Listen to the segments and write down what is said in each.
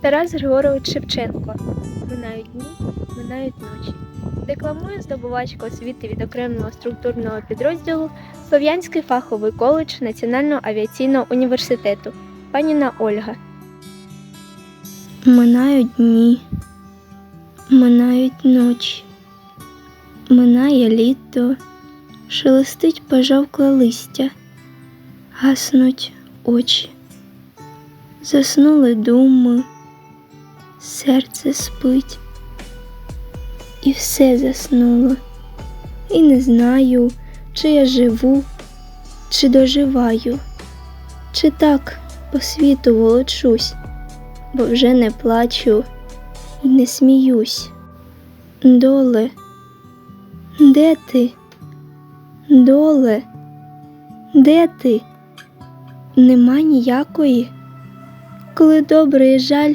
Тарас Григорович Шевченко. Минають дні, минають ночі. Декламує здобувачка освіти від окремого структурного підрозділу Слов'янський фаховий коледж Національного авіаційного університету. Паніна Ольга. Минають дні, минають ночі, минає літо, шелестить пожовкле листя, гаснуть очі, заснули думи, серце спить, і все заснуло, і не знаю, чи я живу, чи доживаю, чи так по світу волочусь бо вже не плачу і не сміюсь. Доле, де ти? Доле, де ти? Нема ніякої. Коли добре і жаль,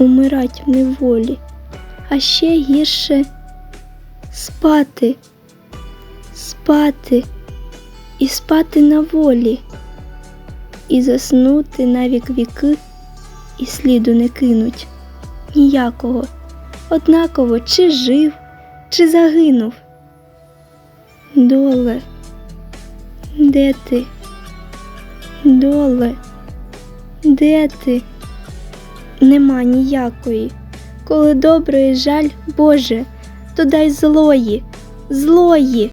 умирать в неволі, а ще гірше спати, спати і спати на волі, і заснути на вік віки, і сліду не кинуть ніякого, однаково чи жив, чи загинув. Доле, де ти? Доле, де ти? Нема ніякої. Коли доброї жаль, Боже, то дай злої, злої.